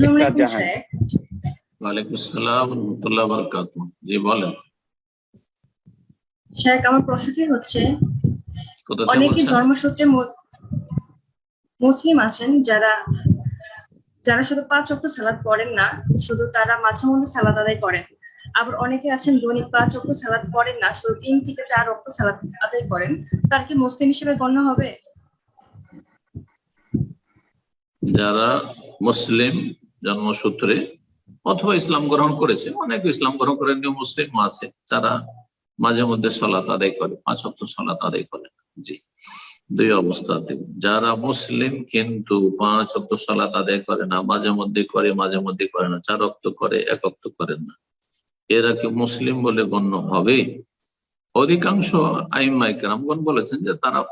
আসসালামু আলাইকুম শেখ। ওয়ালাইকুম আসসালাম রহমতুল্লাহ বরকাত জি বলেন। শেখ আমার প্রশ্নটি হচ্ছে অনেকে জন্মসূত্রে মুসলিম আছেন যারা যারা শুধু পাঁচ অক্ট সালাদ পড়েন না শুধু তারা মাঝে মধ্যে সালাদ আদায় করেন। আবার অনেকে আছেন দৈনিক পাঁচ অক্ট সালাদ পড়েন না শুধু তিন থেকে চার অক্ট সালাদ আদায় করেন। তার কি মুসলিম হিসেবে গণ্য হবে? যারা মুসলিম জন্মসূত্রে অথবা ইসলাম গ্রহণ করেছে। অনেকে ইসলাম গ্রহণ করে নিয়ে মুসলিম আছে যারা মাঝে মধ্যে সলাত আদায় করে পাঁচ অক্ট সলাত আদায় করে। জি দুই অবস্থাতে যারা মুসলিম কিন্তু পাঁচ অক্ট সলাত আদায় করে না মাঝে মধ্যে করে মাঝে মধ্যে করে না চার অক্ট করে এক করেন না। এরা কি মুসলিম বলে গণ্য হবে? অধিকাংশ আইমাই কেরামগণ বলেছেন যে তারা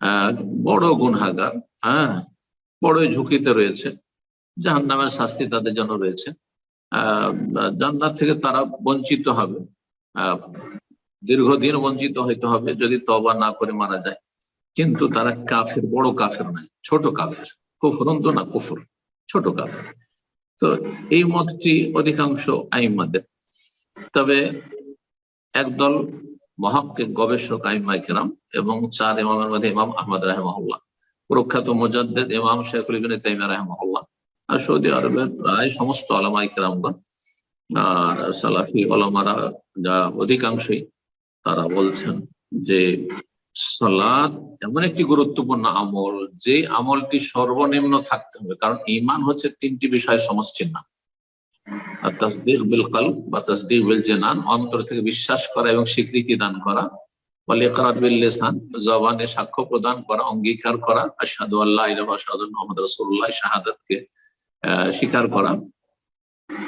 আহ, বড় গুনহাগার হ্যাঁ বড়ই ঝুঁকিতে রয়েছে। জাহান নামের শাস্তি তাদের জন্য রয়েছে। জান্নাত থেকে তারা বঞ্চিত হবে। দীর্ঘদিন বঞ্চিত হইতে হবে যদি তবা না করে মারা যায়। কিন্তু তারা কাফের, বড় কাফের নয়, ছোট কাফের। কুফরন্ত না, কুফর। ছোট কাফের। তো এই মতটি অধিকাংশ আইমাদের। তবে একদল মহাক্কে গবেষক আইমাই কেরাম এবং চার ইমামের মধ্যে ইমাম আহমদ রাহেমাহুল্লাহ, প্রখ্যাত মোজাদ্দেদ ইমাম শেখুল ইবিন তাইমিয়া রাহেমাহুল্লাহ। আর সৌদি আরবের প্রায় সমস্ত আলামাই কেরামগণ, আর সালাফি ওলামারা যা অধিকাংশই তারা বলছেন যে সালাদ এমন একটি গুরুত্বপূর্ণ আমল, যে আমলটি সর্বনিম্ন থাকতে হবে। কারণ ইমান হচ্ছে তিনটি বিষয় সমষ্টির নাম। আর তসদিক বিল কাল বা তসদিক বিল জেনান, অন্তর থেকে বিশ্বাস করা এবং স্বীকৃতি দান করা। করাত বিল লেসান, জবানে সাক্ষ্য প্রদান করা, অঙ্গীকার করা আসাদু আল্লাহ আসাদু মোহাম্মদ রসুল্লাহ শাহাদাতকে স্বীকার করা।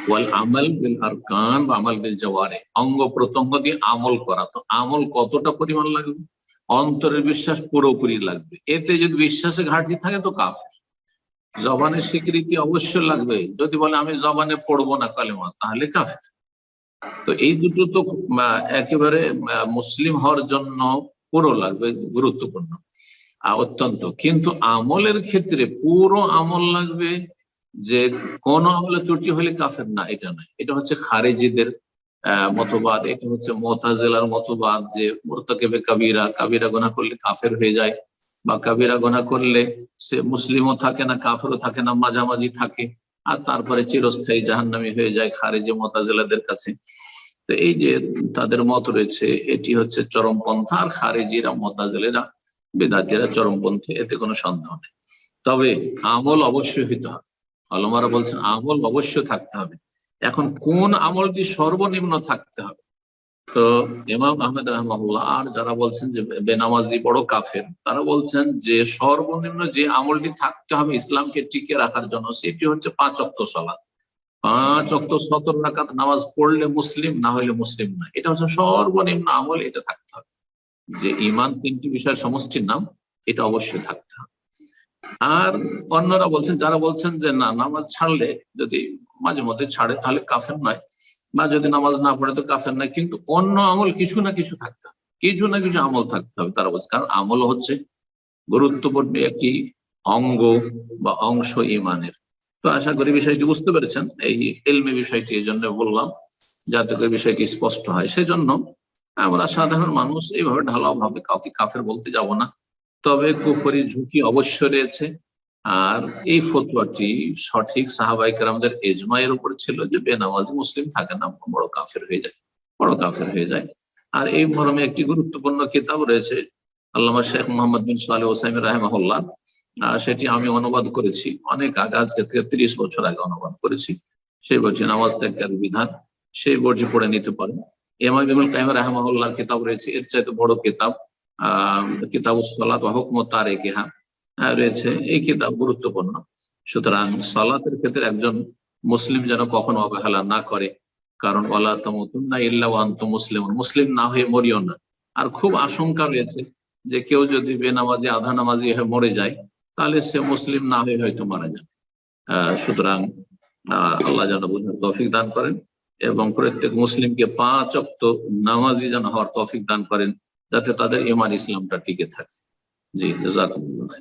ওয়াল আমল বিল আরকান বা আমল বিল জওয়ারে। অঙ্গ প্রত্যঙ্গ দিয়ে আমল করা। তো আমল কতটা পরিমাণ লাগবে? অন্তরের বিশ্বাস পুরোপুরি লাগবে। এতে যদি বিশ্বাসে ঘাটতি থাকে তো কাফের। জবানের স্বীকৃতি অবশ্যই লাগবে। যদি বলে আমি জবানে পড়ব না কালেমা, তাহলে কাফের। তো এই দুটো তো একেবারে মুসলিম হওয়ার জন্য পুরো লাগবে, গুরুত্বপূর্ণ অত্যন্ত। কিন্তু আমলের ক্ষেত্রে পুরো আমল লাগবে যে কোন আমলে ত্রুটি হলে কাফের না, এটা নয়। এটা হচ্ছে খারেজিদের মতবাদ, এটা হচ্ছে মোতাজেলার মতবাদ যে মোরতাকেবে কাবিরা কাবিরা গোনা করলে কাফের হয়ে যায় বা কাবিরা গোনা করলে সে মুসলিমও থাকে না, কাফেরও থাকে না, মাঝামাঝি থাকে আর তারপরে চিরস্থায়ী জাহান্নামী হয়ে যায় খারেজি মোতাজেলাদের কাছে। তো এই যে তাদের মত রয়েছে, এটি হচ্ছে চরমপন্থা আর খারেজিরা, মোতাজেলেরা, বেদাতিরা চরমপন্থী, এতে কোনো সন্দেহ নেই। তবে আমল অবশ্যই হইতে হবে। আলমারা বলছেন, আমল অবশ্যই থাকতে হবে। এখন কোন আমলটি সর্বনিম্ন থাকতে হবে? তো ইমাম আহমেদ রহমাল্লাহ আর যারা বলছেন যে বেনামাজি বড় কাফের, তারা বলছেন যে সর্বনিম্ন যে আমলটি থাকতে হবে ইসলামকে টিকে রাখার জন্য, সেটি হচ্ছে পাঁচ অক্ত সলাৎ পাঁচ অক্ত সতর রাকাত নামাজ পড়লে মুসলিম, না হলে মুসলিম না এটা হচ্ছে সর্বনিম্ন আমল, এটা থাকতে হবে। যে ইমান তিনটি বিষয়ের সমষ্টির নাম, এটা অবশ্যই থাকতে হবে। আর অন্যরা বলছেন, যারা বলছেন যে না, নামাজ ছাড়লে যদি মাঝে মধ্যে ছাড়ে, তাহলে কাফের নয়। বা যদি নামাজ না পড়ে তো কাফের নয়। কিন্তু অন্য আমল কিছু না কিছু থাকতে হবে। কিছু না কিছু আমল থাকতে হবে তারা বলছে। কারণ আমল হচ্ছে গুরুত্বপূর্ণ একটি অঙ্গ বা অংশ ইমানের। তো আশা করি বিষয়টি বুঝতে পেরেছেন। এই এলমি বিষয়টি এই জন্য বললাম, যাতে করে বিষয়টি স্পষ্ট হয়। সেজন্য আমরা সাধারণ মানুষ এইভাবে ঢালাও ভাবে কাউকে কাফের বলতে যাব না। তবে কুফরি ঝুঁকি অবশ্য রয়েছে। আর এই ফতুয়াটি সঠিক সাহাবাইকার আমাদের এজমায়ের উপর ছিল যে বেনামাজি মুসলিম থাকে না বড় কাফের হয়ে যায় বড় কাফের হয়ে যায়। আর এই মরমে একটি গুরুত্বপূর্ণ কিতাব রয়েছে আল্লামা শেখ মোহাম্মদ বিন সালে ওসাইম রাহেমাহুল্লাহ। আহ, সেটি আমি অনুবাদ করেছি অনেক আগে আজকে থেকে তিরিশ বছর আগে অনুবাদ করেছি। সেই বইটি নামাজ ত্যাগের বিধান সেই বইটি পড়ে নিতে পারেন। এম এমআই বিমুল কাইম রাহমাহুল্লাহর কিতাব রয়েছে এর চাইতে বড় কিতাব কিতাব সালাত হুকম তারেকেহা আহ, রয়েছে। এই কিতাব গুরুত্বপূর্ণ। সুতরাং সালাতের ক্ষেত্রে একজন মুসলিম যেন কখনো অবহেলা না করে। কারণ ওয়ালা তামুতুন্না ইল্লা ওয়া আনতুম মুসলিমুন। মুসলিম না হয়ে মরিও না। আর খুব আশঙ্কা রয়েছে যে কেউ যদি বেনামাজি আধা নামাজি হয়ে মরে যায় তাহলে সে মুসলিম না হয়ে হয়তো মারা আহ সুতরাং আল্লাহ যেন বুঝার তৌফিক দান করেন এবং প্রত্যেক মুসলিমকে পাঁচ অক্ত নামাজি যেন হওয়ার তৌফিক দান করেন। যাতে তাদের ইমান ইসলামটা টিকে থাকে জি জাজাকুমুল্লাহ